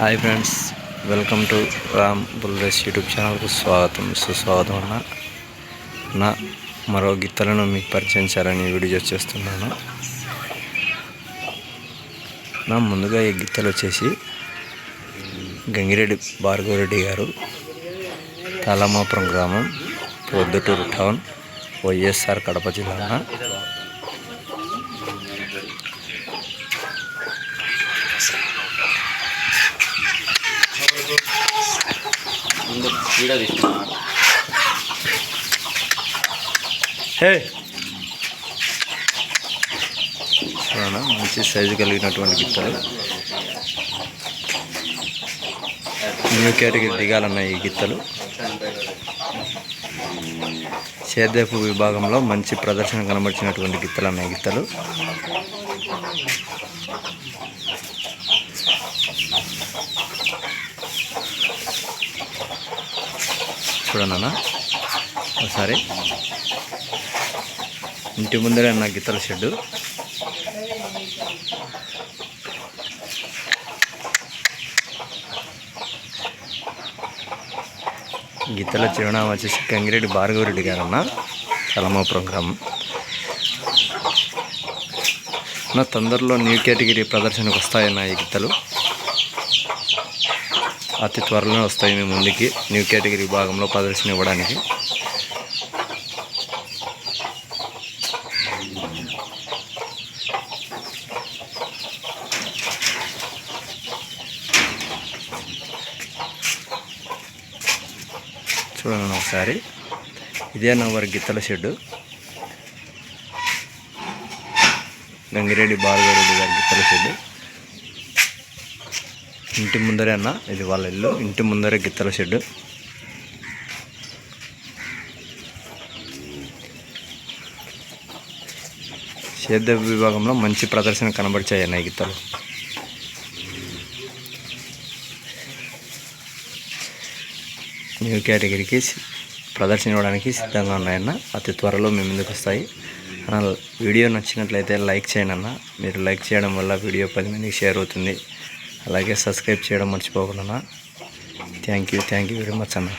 Hi friends welcome to Ram bull race YouTube ఛానల్కు స్వాగతం. సుస్వాగతం అన్న. నా మరో గీతలను మీకు పరిచయం చేయాలని వీడియో చేస్తున్నాను. నా ముందుగా ఈ గిత్తలు వచ్చేసి గంగిరెడ్డి భార్గవరెడ్డి గారు తాళమాపురం గ్రామం పొద్దుటూరు టౌన్ వైఎస్ఆర్ కడప జిల్లా ముందు వీడియో తీసుకున్నా హే! చూడండి మంచి సైజు కలిగినటువంటి గిత్తలు. న్యూ కేటగిరీ దిగాలన్న ఈ గిత్తలు. సేద్యపు విభాగంలో మంచి ప్రదర్శన కనబరిచినటువంటి గిత్తలు అన్న ఈ గిత్తలు. చూడండి అన్న ఒకసారి. ఇంటి ముందరే నా గిత్తల షెడ్డు. గీతల చిరునామా వచ్చేసి గంగిరెడ్డి భార్గవరెడ్డి గారన్న. కలమాపురం గ్రామం. నా తొందరలో న్యూ కేటగిరీ ప్రదర్శనకు వస్తాయన్న ఈ గీతలు అతి త్వరలోనే వస్తాయి మీ ముందుకి. న్యూ కేటగిరీ భాగంలో ప్రదర్శన ఇవ్వడానికి. చూడండి ఒకసారి. ఇదే నవర్ గిత్తల షెడ్డు. గంగిరెడ్డి బాలగారెడ్డి గారి గిత్తల షెడ్డు. ఇంటి ముందరే అన్న ఇది వాళ్ళ ఇల్లు. ఇంటి ముందరే గిత్తల షెడ్డు. సేద్య విభాగంలో మంచి ప్రదర్శన కనబడిచాయి అన్న ఈ గిత్తలు. న్యూ కేటగిరీకి ప్రదర్శన ఇవ్వడానికి సిద్ధంగా ఉన్నాయన్న అతి త్వరలో మీ ముందుకు వస్తాయి. వీడియో నచ్చినట్లయితే లైక్ చేయండి అన్న. మీరు లైక్ చేయడం వల్ల వీడియో పది మందికి షేర్ అవుతుంది. అలాగే సబ్స్క్రైబ్ చేయడం మర్చిపోకుండా. Thank you thank you very much అన్న.